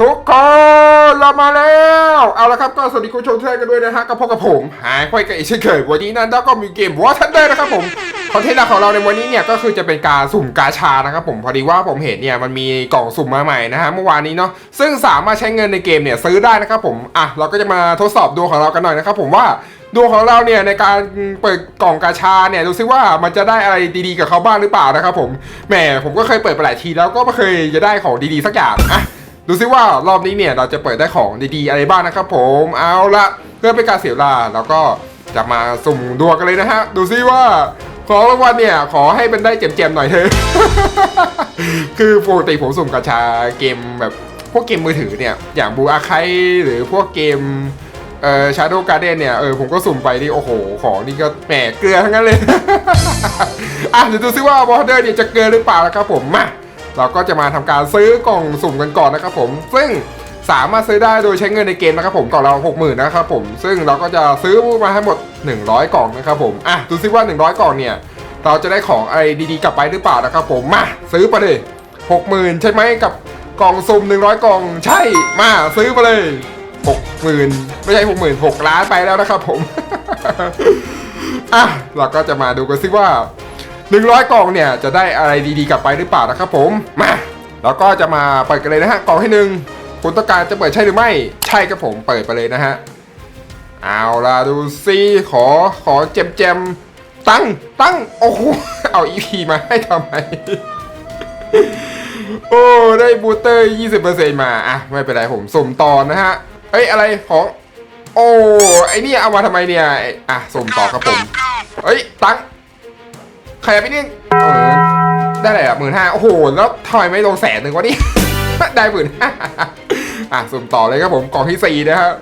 ทุกคนเรามาแล้ว เอาละครับก็สวัสดีคุณผู้ชมทุกท่านกันด้วยนะฮะกับพบกับผม หายควายกับอีกเช่นเคย วันนี้นั่นแล้วก็มีเกมวอทันเดอร์นะครับผมคอนเทนต์หลักของเราในวันนี้เนี่ยก็คือจะเป็นการสุ่มกาชานะครับผมพอดีว่าผมเห็นเนี่ยมันมีกล่องสุ่มมาใหม่นะฮะเมื่อวานนี้เนาะซึ่งสามารถใช้เงินในเกมเนี่ยซื้อได้นะครับผมอะเราก็จะมาทดสอบดวงของเรากันหน่อยนะครับผมว่าดวงของเราเนี่ยในการเปิดกล่องกาชาเนี่ยดูซิว่ามันจะได้อะไรดีๆกับเขาบ้างหรือเปล่านะครับผมแหมผมก็เคยเปิดไปหลายทีแล้วก็ไม่เคยจะได้ของดีๆสักอย่างอะ ดูซิว่ารอบนี้เนี่ยเราจะเปิดได้ของดีๆอะไรบ้างนะครับผมเอาละเพื่อเป็นการเสียเวลาเราก็จะมาสุ่มดวงกันเลยนะฮะ ดูซิว่าของรางวัลเนี่ยขอให้เป็นได้เจ็มๆหน่อยเถอะคือปกติผมสุ่มกาชาเกมแบบพวกเกมมือถือเนี่ยอย่างบูอาไคหรือพวกเกมเอ่อชาร์โดการ์เดนเนี่ยเออผมก็สุ่มไปนี่โอ้โห ของนี่ก็แหมเกลือทั้งนั้นเลย อะเดี๋ยวดูซิว่าบอร์เดอร์เนี่ยจะเกลือหรือเปล่านะครับผมมา เราก็จะมาทำการซื้อกล่องสุ่มกันก่อนนะครับผม ซึ่งสามารถซื้อได้โดยใช้เงินในเกมนะครับผมกล่องเรา60,000นะครับผมซึ่งเราก็จะซื้อมาให้หมด 100 กล่องนะครับผมอะดูซิว่า 100 กล่องเนี่ยเราจะได้ของอะไรดีๆกลับไปหรือเปล่านะครับผมมาซื้อไปเลย60,000 ใช่ไหมกับกล่องสุ่ม100 กล่องใช่มาซื้อไปเลย60,000ไม่ใช่60,000 6ล้านไปแล้วนะครับผมอะเราก็จะมาดูกันซิว่า 100 กล่องเนี่ยจะได้อะไรดีๆกลับไปหรือเปล่านะครับผม มาแล้วก็จะมาเปิดกันเลยนะฮะกล่องที่หนึ่งคุณต้องการจะเปิดใช่หรือไม่ ใช่ครับผมเปิดไปเลยนะฮะ เอาล่ะดูซิขอขอเจมเจมตั้งตั้งโอ้โหเอา EP มาให้ทำไมโอ้ได้บูสเตอร์ 20%มาอะไม่เป็นไรผมสุ่มตอนนะฮะเอ้ยอะไรของโอ้ไอเนี่ยเอามาทำไมเนี่ยอะสุ่มต่อครับผมเอ้ยตั้ง ขยับไปนิดนึงเออได้เลยอะหมื่นห้าโอ้โห แล้วทำไมไม่ลงแสนหนึ่งวะนี่ ได้หมื่นห้าอะสุ่มต่อเลยครับผมกล่องที่สี่นะฮะ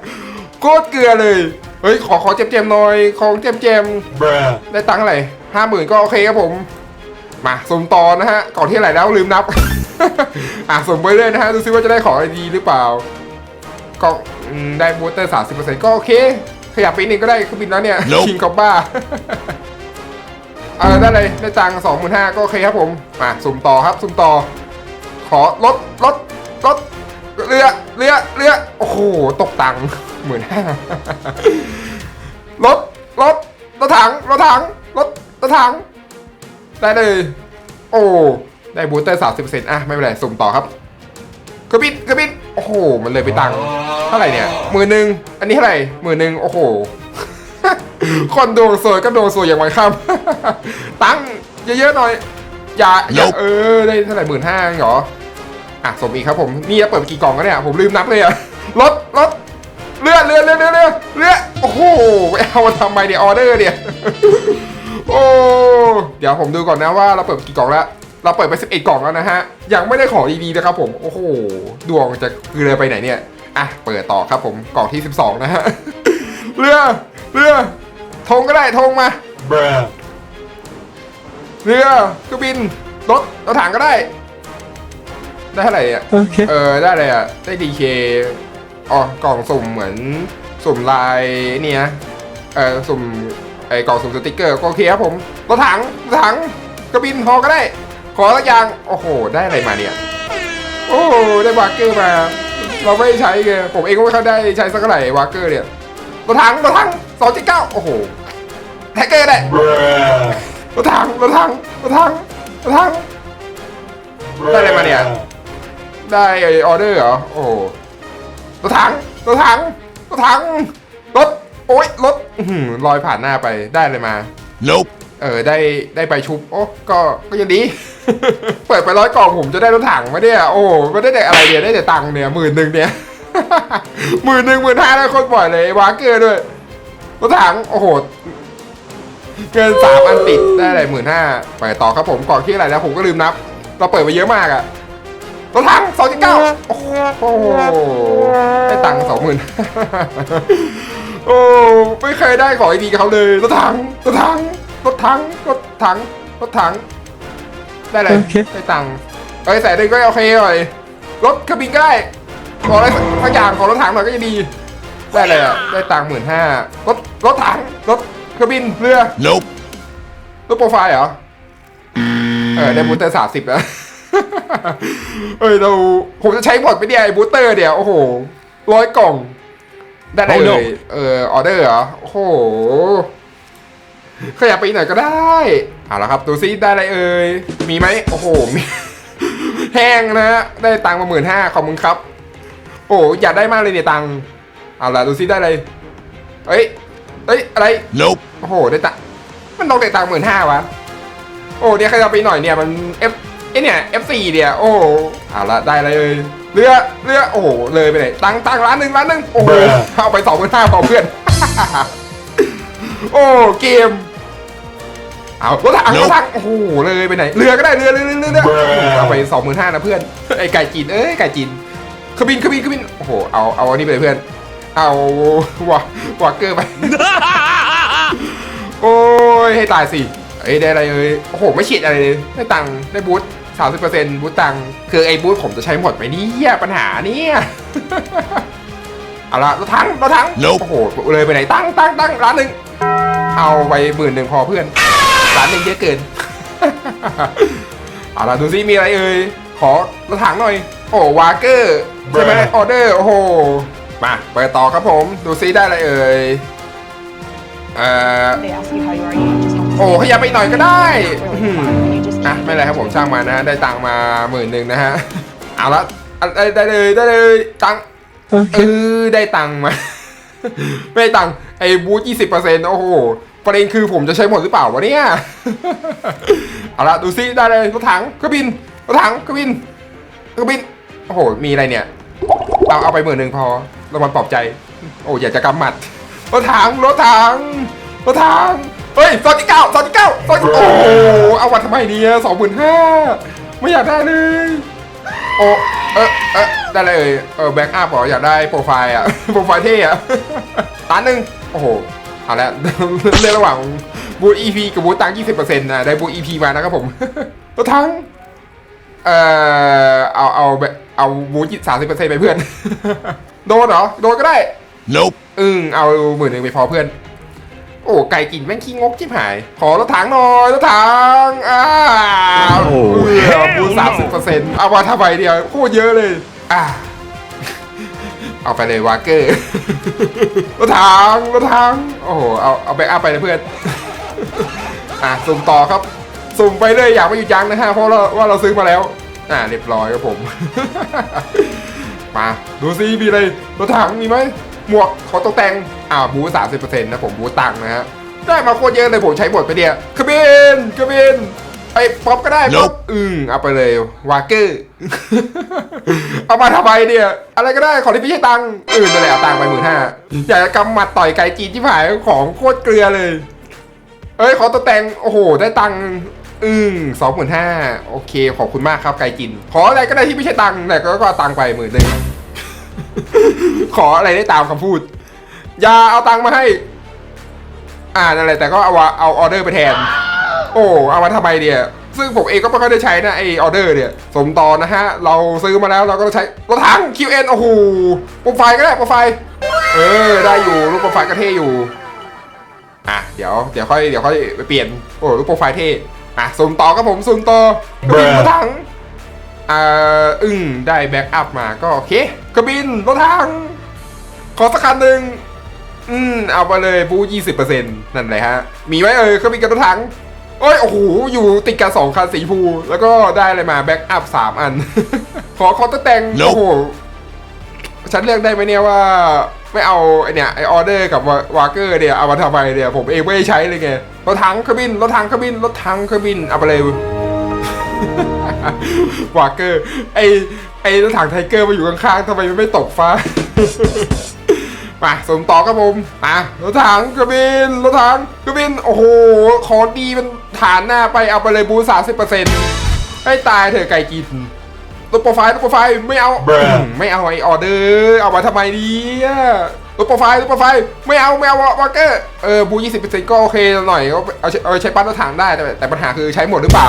โคตรเกลือเลย เฮ้ย ขอขอเจ็มๆหน่อยของเจ็ม Bruh. ๆได้ตังค์เท่าไหร่ห้าหมื่นก็โอเคครับผม มาสุ่มต่อนะฮะกล่องที่อะไหรแล้วลืมนับ อะสุ่มไปเรื่อยนะฮะ ดูซิว่าจะได้ของอะไรดีหรือเปล่ากล่องอืมได้บูสเตอร์สามสิบเปอร์เซ็นต์ก็โอเค ขยับไปอีกนิดก็ได้เครื่องบินแล้วเนี่ย Nope คิงคอบบ้า เออได้เลยได้ตังสองหมื่นห้าก็โอเคครับผมมาสุ่มต่อครับสุ่มต่อ ขอลดลดลดเรือเรือเรือโอ้โหตกตังหมื่นห้ารถรถรถถังรถถังรถรถถัง ได้เลย โอ้ได้บูสเตอร์สามสิบเปอร์เซ็นต์อะไม่เป็นไรสุ่มต่อครับกระบินกระบินโอ้โหมันเลยไปตังค์เท่าไหร่เนี่ยหมื่นหนึ่งอันนี้เท่าไหร่หมื่นหนึ่งโอ้โห คนดวงสวยก็ดวงสวยอย่างไวค่ำตังค์เยอะๆหน่อย อย่าอย่า Nope เออได้เท่าไหร่หมื่นห้าเหรอ อะสมอีกครับผม นี่จะเปิดไปกี่กล่องกันเนี่ย ผมลืมนับเลยอะรถรถเรือเรือเรือเรือเรือเรือโอ้โหไปเอามาทำไมเนี่ยออเดอร์เนี่ยโอ้เดี๋ยวผมดูก่อนนะว่าเราเปิดไปกี่กล่องแล้วเราเปิดไป11กล่องแล้วนะฮะ ยังไม่ได้ของดีๆนะครับผม โอ้โห ดวงจะเรือไปไหนเนี่ย อะ เปิดต่อครับผม กล่องที่ 12 นะฮะ เรือ เรือธงก็ได้ธงมา Bruh. เรือเครื่องบินรถรถถังก็ได้ ได้เท่าไหร่เนี่ย Okay. เออได้เลยอะ ได้ดีเคอ๋อกล่องสุ่มเหมือนสุ่มลายเนี่ยเออสุ่มไอ้กล่องสุ่มสติกเกอร์ก็โอเคครับผมรถถังรถถังกระบินฮอก็ได้ ขอสักอย่างโอ้โห ได้อะไรมาเนี่ย โอ้โหได้วากเกอร์มา เราไม่ได้ใช้ไงผมเองก็ไม่ค่อยได้ใช้สักเท่าไหร่วากเกอร์เนี่ย รถถังรถถังสองเจ็ดเก้าโอ้โหแท็กเกอร์ได้ Bruh. รถถังรถถังรถถังรถถังได้อะไรมาเนี่ย ได้ไอออเดอร์เหรอ โอ้โหรถถังรถถังรถถังรถโอ๊ยรถอื้อหือลอยผ่านหน้าไปได้เลยมา Nope. เออได้ได้ไปชุบ โอ้ก็ก็ยังดี เปิดไปร้อยกล่องผมจะได้รถถังไหมเนี่ยโอ้โหไม่ได้แต่อะไรเนี่ยได้แต่ตังค์เนี่ยหมื่นหนึ่งเนี่ย หมื่นหนึ่งหมื่นห้าได้โคนบ่อยเลยวาเกอร์ด้วยรถถังโอ้โห เกินสามอันติดได้อะไรหมื่นห้าไปต่อครับผมกล่องที่อะไรแล้วผมก็ลืมนับ เราเปิดไปเยอะมากอะรถถังสองจุดเก้าโอ้โหได้ตังค์สองหมื่นโอ้ไม่เคยได้ของดีกับเขาเลยรถถังรถถังรถถังรถถังรถถัง ได้เลยโอเคได้ตังค์เอ้ยแสนหนึ่งก็โอเคหน่อยรถเครื่องบินก็ได้ ขออะไรสักอย่างขอรถถังหน่อยก็ยังดี ได้เลยอะได้ตังค์หมื่นห้ารถรถถังรถเครื่องบินเรือ Nope. รถโปรไฟล์เหรอ เออได้บูสเตอร์สามสิบแล้ว เอ้ยเราผมจะใช้หมดไปเนี่ยไอ้บูสเตอร์เดี๋ยวโอ้โหร้อยกล่อง ได้ได้ Oh, เล no. ยเออออเดอร์เหรอ โอ้โห ขยับไปอีกหน่อยก็ได้เอาละครับดูซิได้อะไรเอ่ย มีไหมโอ้โหมี แห้งนะฮะได้ตังค์มาหมื่นห้าขอบคุณครับ โอ้อยากได้มากเลยเนี่ยตังค์เอาละดูซิได้อะไรเอ้ยเอ้ยอะไร Nope. โอ้โหได้ตังค์มันต้องได้ตังค์หมื่นห้าวะโอ้เนี่ยขยับไปหน่อยเนี่ยมัน F ไอเนี่ย F4 เนี่ยโอ้โหเอาละได้อะไรเลยเรือเรือโอ้โหเลยไปไหนตังค์ตังค์ล้านหนึ่งล้านหนึ่งโอ้โห Bruh เอาไปสองหมื่นห้าพอเพื่อนโอ้เกมเอารถถังรถ Nope ถังโอ้โหเลยไปไหนเรือก็ได้เรือเรือเรือเรือเรือ Bruh เอาไปสองหมื่นห้านะเพื่อนไอ้ไก่จีนเอ้ยไก่จีน ขบินขบินขบินโอ้โหเอาเอาอันนี้ไปเลยเพื่อน เอาวะวอเกอร์ไป โอ้ยให้ตายสิเอ้ยได้อะไรเอ้ยโอ้โหไม่ฉีดอะไรเลยได้ตังค์ได้บูทสามสิบเปอร์เซ็นต์บูทตังค์คือไอ้บูทผมจะใช้หมดไหมเนี่ยปัญหาเนี่ยเอาละรถถังรถถัง Nope โอ้โหเลยไปไหนตั้งตั้งตั้งร้านหนึ่งเอาไปหมื่นหนึ่งพอเพื่อนร้านหนึ่งเยอะเกินเอาละดูซิมีอะไรเอ่ยขอรถถังหน่อย โอ้วาเกอร์ ใช่ไหม Bruh ออเดอร์โอ้โหมาเปิดต่อครับผม ดูซิได้อะไรเอ่ยเอ่อ They ask you how you are, you just have to โอ้ say ขยับไปหน่อยก็ได้ really อื้อหือ fine. You just อะ keep ไม่เป็นไรครับผม it ช่างมานะฮะได้ตังค์มาหมื่นหนึ่งนะฮะเอาละอะได้ได้เลยได้เลยตังค์เออได้ตังค์มา ไม่ได้ตังค์ไอ้บูธยี่สิบเปอร์เซ็นต์โอ้โหประเด็นคือผมจะใช้หมดหรือเปล่าวะเนี่ยเอาละดูซิได้เลยรถถังเครื่องบินรถถังเครื่องบินเครื่องบิน โอ้โห มีอะไรเนี่ยเอาเอาไปหมื่นหนึ่งพอรางวัลปลอบใจ โอ้อยากจะกำหมัดรถถังรถถังรถถังเฮ้ยซอนที่เก้าซอนที่เก้าซอนที่โอ้โหเอาวันทำไมเนี่ยสองหมื่นห้าไม่อยากได้เลยโอ้เออเออได้เลยเออแบ็กอัพเหรออยากได้โปรไฟล์อะโปรไฟล์เท่อะล้านหนึ่งโอ้โหเอาละเรื่องระหว่างบูท EP กับบูตังค์20%นต์นะได้บูท EP มานะครับผมรถทั้งเอ่อเอาเอาแบบ เอาบูทสามสิบเปอร์เซ็นต์ไปเพื่อน โดนเหรอ โดนก็ได้ Nope. อึ้งเอาหมื่นหนึ่งไปพอเพื่อน โอ้ไก่กินแม่งขี้งกชิบหาย ขอรถถังหน่อยรถถังอ้าวโอ้เออ hell บูสามสิบเปอร์เซ็นต์เอามาทำไมเดียวโคตรเยอะเลย อ่า เอาไปเลยวาเกอร์ รถถังรถถังโอ้โหเอาเอาแบ็กอัพไปนะเพื่อน อะสุ่มต่อครับ สุ่มไปเลยอยากไม่หยุดยั้งนะฮะเพราะเราว่าเราซื้อมาแล้ว อ่าเรียบร้อยครับผม มาดูซิมีอะไรรถถังมีไหมหมวกขอตกแต่งอ่าบูสามสิบเปอร์เซ็นต์นะผมบูตังค์นะฮะได้มาโคตรเยอะเลยผมใช้หมดไปเดียวกระเบนกระเบนไอ้ป๊อปก็ได้ป๊อป Nope อืมเอาไปเลยวาเกอร์เอามาทำไมเนี่ย อะไรก็ได้ขอที่ไม่ใช่ตังค์อื่นนั่นแหละเอาตังค์ไปหมื่นห้าอยากจะกำหมัดต่อยไก่จีนที่ผายของโคตรเกลือเลย เอ้ยขอตัวแต่งโอ้โห ได้ตังค์ อืมสองหมื่นห้าโอเค ขอบคุณมากครับไกจิน ขออะไรก็ได้ที่ไม่ใช่ตังค์แต่ก็ก็เอาตังค์ไปหมื่นหนึ่ง ขออะไรได้ตามคำพูด อย่าเอาตังค์มาให้ อ่านั่นแหละแต่ก็เอาว่าเอาออเดอร์ไปแทน โอ้เอามาทำไมเนี่ย ซึ่งผมเองก็ไม่ค่อยได้ใช้นะไอออเดอร์เนี่ย สมต่อนะฮะ เราซื้อมาแล้วเราก็ใช้รถถัง QN โอ้โหโปรไฟล์ก็ได้โปรไฟล์ เออ ได้อยู่รูปโปรไฟล์ก็เท่อยู่ อะ เดี๋ยว เดี๋ยวค่อย เดี๋ยวค่อยไปเปลี่ยน โอ้รูปโปรไฟล์เท่ อะซูมต่อครับผมซูมต่อกระบินรถถังอ่าอึ้งได้แบ็กอัพมาก็โอเคกระบินรถถังขอสักคันหนึ่งอืมเอาไปเลยบูยี่สิบเปอร์เซ็นต์นั่นเลยฮะ มีไหมเอ่ยกระบินกับรถถังโอ้ยโอ้โหอยู่ติดกันสองคันสีฟูแล้วก็ได้อะไรมาแบ็กอัพสามอัน ขอคอตแต่ง Nope โอ้โหฉันเลือกได้ไหมเนี่ยว่า ไม่เอาไอเนี่ยไอออเดอร์กับวาเกอร์เนี่ยเอามาทำไมเนี่ยผมเองไม่ได้ใช้เลยไง รถถังเครื่องบินรถถังเครื่องบินรถถังเครื่องบินเอาไปเลยวาเกอร์ไอไอรถถังไทเกอร์มาอยู่ข้างๆทำไมมันไม่ตกฟ้ามาสมต่อครับผมมารถถังเครื่องบินรถถังเครื่องบินโอ้โหของดีมันฐานหน้าไปเอาไปเลยบูสามสิบเปอร์เซ็นต์ให้ตายเถอะไก่กินตัวโปรไฟล์ตัวโปรไฟล์ไม่เอา Bruh ไม่เอาไอออเดอร์เอามาทำไมดีอะ ตัวโปรไฟล์ตัวโปรไฟล์ไม่เอาไม่เอาวอเกอร์เออบูยี่สิบเปอร์เซ็นต์ก็โอเคหน่อยก็เอาใช้เอาใช้ปั้นรถถังได้แต่แต่ปัญหาคือใช้หมดหรือเปล่า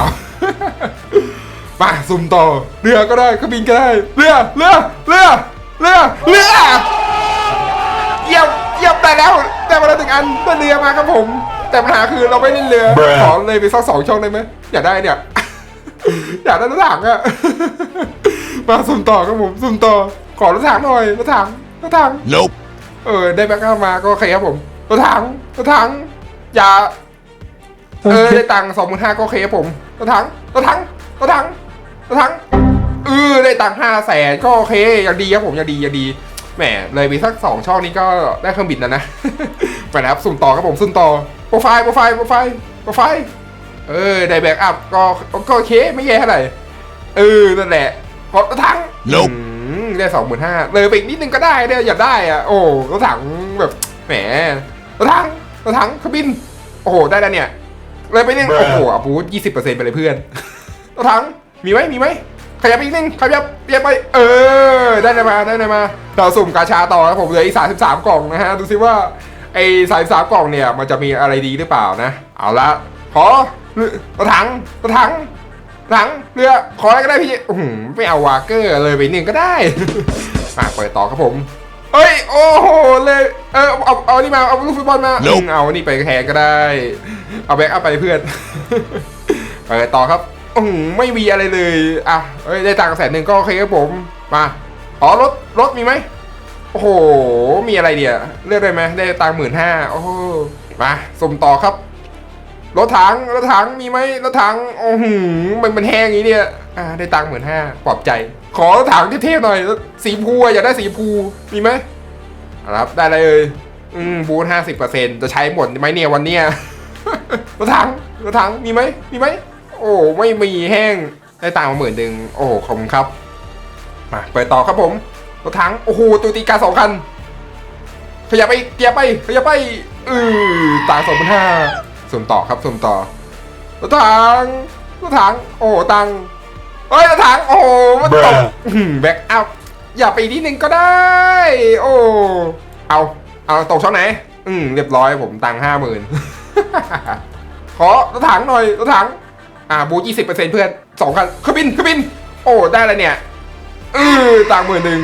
มาซุ่มต่อเรือก็ได้เครื่องบินก็ได้เรือเรือเรือเรือเรือเยี่ยมเยี่ยมได้แล้วได้มาแล้วหนึ่งอันได้เรือมาครับผม แต่ปัญหาคือเราไม่เล่นเรือ Bruh ขอเลยไปสักสองช่องได้ไหมอยากได้เนี่ยอยากได้รถถังอะมาสุ่มต่อครับผมสุ่มต่อขอรถถังหน่อยรถถังรถถัง Nope. เออได้แบ็คอัพมาก็โอเคครับผมรถถังรถถังอย่าเออได้ตังค์สองหมื่นห้าก็โอเคครับผมรถถังรถถังรถถังรถถังเออได้ตังค์ห้าแสนก็โอเคอย่างดีครับผมอย่างดีอย่างดีแหมเลยมีสักสองช่องนี้ก็ได้เครื่องบินแล้วนะไปนะครับสุ่มต่อครับผมสุ่มต่อโปรไฟล์โปรไฟล์โปรไฟล์โปรไฟล์เออได้แบ็คอัพก็ก็โอเคไม่แย่เท่าไหร่เออนั่นแหละกดรถถัง Nope อืม ได้สองหมื่นห้าเลยไปอีกนิดนึงก็ได้เนี่ยอยากได้อะโอ้รถถังแบบแหมรถถังรถถังเครื่องบิน โอ้โหได้แล้วเนี่ย เลยไปนึง Bruh โอ้โหอาบูยี่สิบเปอร์เซ็นต์ไปเลยเพื่อนรถถังมีไหมมีไหมขยับอีกนิดนึงขยับขยับไป เออ ได้เลยมาได้เลยมาเราสุ่มกาชาต่อครับผมเหลืออีกสามสิบสามกล่องนะฮะ ดูซิว่าไอ้สามสามกล่องเนี่ยมันจะมีอะไรดีหรือเปล่านะ เอาละขอรถถังรถถัง หลังเรือขออะไรก็ได้พี่อือหือไม่เอาวากเกอร์เลยไปหนึ่งก็ได้ อะเปิดต่อครับผมเอ้ยโอ้โหเลยเออเอาเอานี่มาเอาลูกฟุตบอลมา Nope อืมเอานี่ไปแทนก็ได้ เอาแบ็กอัพไปเพื่อน เปิดต่อครับอือหือไม่มีอะไรเลยอะเอ้ยได้ตังค์แสนหนึ่งก็โอเคครับผมมาอ๋อรถรถมีไหมโอ้โหมีอะไรเดียวเลือกได้ไหมได้ตังค์หมื่นห้าโอ้โหมาสุ่มต่อครับ รถถังรถถังมีไหมรถถังโอ้โหมันมันแห้งอย่างนี้เนี่ยอ่าได้ตังค์หมื่นห้าปลอบใจ ขอรถถังเท่ๆหน่อยสีพูอยากได้สีพูมีไหมครับได้เลยอืมบูทห้าสิบเปอร์เซ็นต์จะใช้หมดไหมเนี่ยวันเนี้ยรถถังรถถังมีไหมมีไหมโอ้ไม่มีแห้งได้ตังค์มาหมื่นหนึ่งโอ้ขอบคุณครับมาเปิดต่อครับผมรถถังโอ้โหตูตีกาสองคันขยับไปขยับไปขยับไปอือตางสองพันห้า สุ่มต่อครับสุ่มต่อรถถังรถถังโอ้ตังเฮ้ยรถถังโอ้โหมันตก Bruh แบ็กอัพอย่าไปอีกนิดนึงก็ได้ โอ้เอาเอาตกช่องไหน อืมเรียบร้อยผมตังห้าหมื่นขอรถถังหน่อยรถถัง อ่าบูยี่สิบเปอร์เซ็นต์เพื่อนสองคันเครื่องบินเครื่องบิน โอ้ได้แล้วเนี่ยอือตังหมื่นหนึ่ง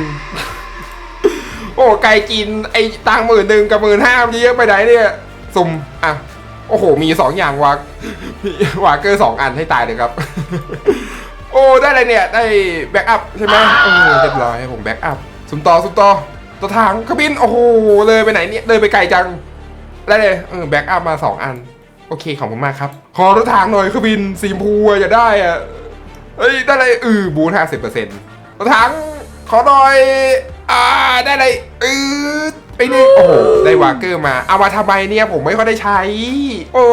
โอ้ไก่จีนไอ้ตังหมื่นหนึ่งกับหมื่นห้ามันจะเยอะไปไหนเนี่ย สุ่มอะ โอ้โห มีสองอย่างวากวากเกอร์สองอันให้ตายเลยครับ โอ้ ได้อะไรเนี่ย ได้แบ็กอัพใช่ไหมเออเรียบร้อยผมแบ็กอัพสุมต่อสุมต่อตัวทางเครื่องบิน โอ้โห เลยไปไหนเนี่ยเลยไปไกลจัง ได้เลยเออแบ็กอัพมาสองอัน โอเค ขอบคุณมากครับ ขอรถทางหน่อยเครื่องบินสีมพูอย่าได้อะเอ้ย ได้เลยอือบูทห้าสิบเปอร์เซ็นต์รถถังขอหน่อย อ่า ได้เลยอือ นี่ โอ้โห ได้วากเกอร์มา เอามาทำไมเนี่ยผมไม่ค่อยได้ใช้ โอ้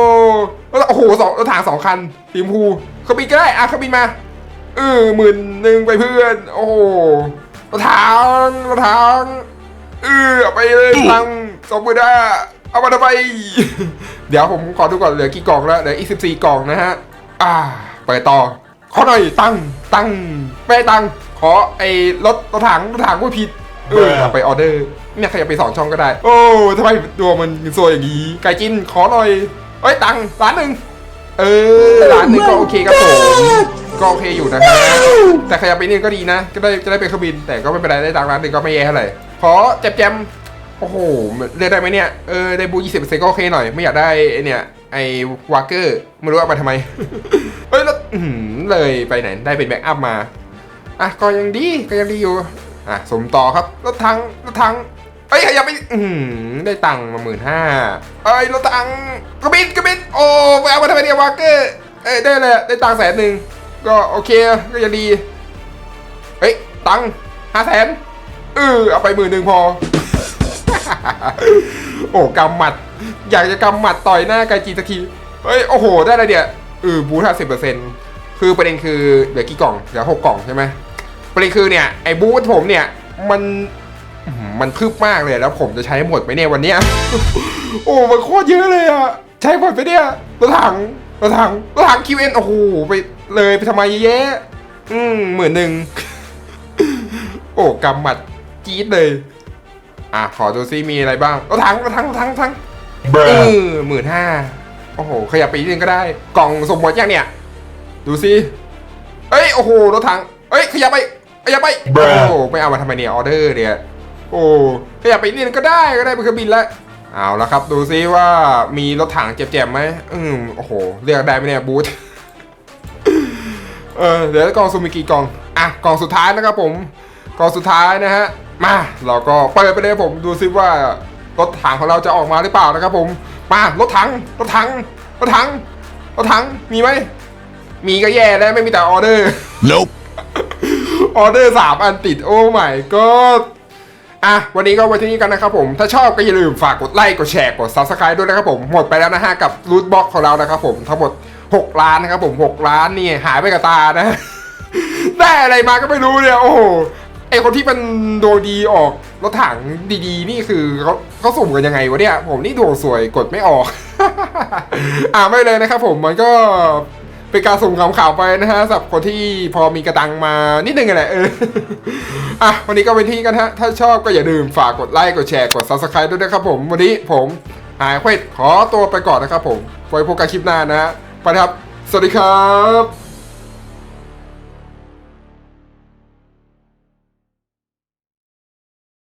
โอ้โหสองรถถังสองคันสีชมพูเครื่องบินก็ได้อะเครื่องบินมา เออหมื่นหนึ่งไปเพื่อน โอ้โหรถถังรถถังเออเอาไปเลยตังค์สองหมื่นห้าเอามาทำไมเดี๋ยวผมขอดูก่อนเหลือกี่กล่องแล้วเหลืออีกสิบสี่กล่องนะฮะ อ่าไปต่อ ขอหน่อยตังค์ตังค์ไม่ได้ตังค์ขอไอ้รถรถถังรถถังกูผิด เออเอาไปออเดอร์ เนี่ยใครจะไปสองช่องก็ได้ โอ้ทำไมตัวมันซวยอย่างนี้ ไก่จินขอหน่อยเอ้ยตังค์ล้านหนึ่งเออล้านหนึ่งก็โอเคครับผมก็โอเคอยู่นะฮะแต่ขยับไปนี่ก็ดีนะ ก็ได้จะได้เป็นเครื่องบิน แต่ก็ไม่เป็นไรได้ตังค์ล้านหนึ่งก็ไม่แย่เท่าไหร่ขอแจมแจมโอ้โหเรียกได้ไหมเนี่ยเออได้บูยี่สิบเปอร์เซ็นต์ก็โอเคหน่อยไม่อยากได้ไอเนี่ยไอ้วากเกอร์ไม่รู้เอามาทำไมเฮ้ยแล้วเลยไปไหนได้เป็นแบ็กอัพมาอะก็ยังดีก็ยังดีอยู่อะสมต่อครับรถถังรถถัง เอ้ยยับไปอื้อหือได้ตังค์มาหมื่นห้าเอ้ยรถถังค์กระบินกระบินโอ้ไปเอามาทำไมเนี่ยวากเกอร์เอ้ยได้เลยได้ตังค์แสนหนึ่งก็โอเคก็ยังดีเฮ้ยตังค์ห้าแสนเออเอาไปหมื่นหนึ่งพอ โอ้กำหมัด อยากจะกำหมัดต่อยหน้าไกจีสักทีเฮ้ยโอ้โหได้อะไรเนี่ยเออบูทห้าสิบเปอร์เซ็นต์คือประเด็นคือเหลือกี่กล่องเหลือหกกล่องใช่ไหมประเด็นคือเนี่ยไอ้บูทผมเนี่ยมัน มันคืบมากเลยแล้วผมจะใช้หมดไหมเนี่ยวันเนี้ย โอ้ มันโคตรเยอะเลยอะใช้หมดไปเนี่ยรถถังรถถังรถถังคิวเอ็นโอ้โหไปเลยไปทำไมเยอะแยะอืมหมื่นหนึ่งโอ้กำหมัดจี๊ดเลย อะขอดูซิมีอะไรบ้างรถถังรถถังรถถังรถถังเอ Bruh. อหมื่นห้าโอ้โหขยับไปอีกนิดนึงก็ได้ กล่องสมหมดยังเนี่ย ดูซิเอ้ยโอ้โหรถถังเอ้ยขยับไปขยับไปโอ้ Bruh. โหไม่เอามาทำไมเนี่ยออเดอร์เนี่ย โอ้ขยับไปอีกนิดนึงก็ได้ก็ได้เป็นเครื่องบินแล้วเอาละครับ ดูซิว่ามีรถถังเจ็บๆไหมอืมโอ้โหเลือกได้ไหมเนี่ยบูธเเออเดี๋ยวกล่องสุ่มมีกี่กล่องอะกล่องสุดท้ายนะครับผมกล่องสุดท้ายนะฮะมาเราก็เปิดไปเลยผมดูซิว่ารถถังของเราจะออกมาหรือเปล่านะครับผมมารถถังรถถังรถถังรถถังมีไหมมีก็แย่แล้วไม่มีแต่ออเดอร์ Nope. ออเดอร์สามอันติดโอ้ไม่ก็ อะวันนี้ก็ไว้ที่นี่กันนะครับผมถ้าชอบก็อย่าลืมฝากกดไลค์กดแชร์กด subscribe ด้วยนะครับผมหมดไปแล้วนะฮะกับรูทบ็อกของเรานะครับผมทั้งหมด 6 ล้านนะครับผม6ล้านนี่หายไปกับตานะ ได้อะไรมาก็ไม่รู้เนี่ยโอ้โหไอคนที่มันโดดีออกรถถังดีๆ นี่คือเขาเขาสุ่มกันยังไงวะเนี่ย ผมนี่ดวงสวยกดไม่ออก อ่าไม่เลยนะครับผมมันก็ เป็นการสุ่มข่าวๆไปนะฮะสำหรับคนที่พอมีกระตังมานิดนึงอะแหละเอออะวันนี้ก็เป็นที่กันฮะ ถ้าชอบก็อย่าลืมฝากกดไลค์กดแชร์กด subscribe ด้วยนะครับผมวันนี้ผมหายเควดขอตัวไปก่อนนะครับผมไว้พบกันคลิปหน้านะฮะไปครับ สวัสดีครับ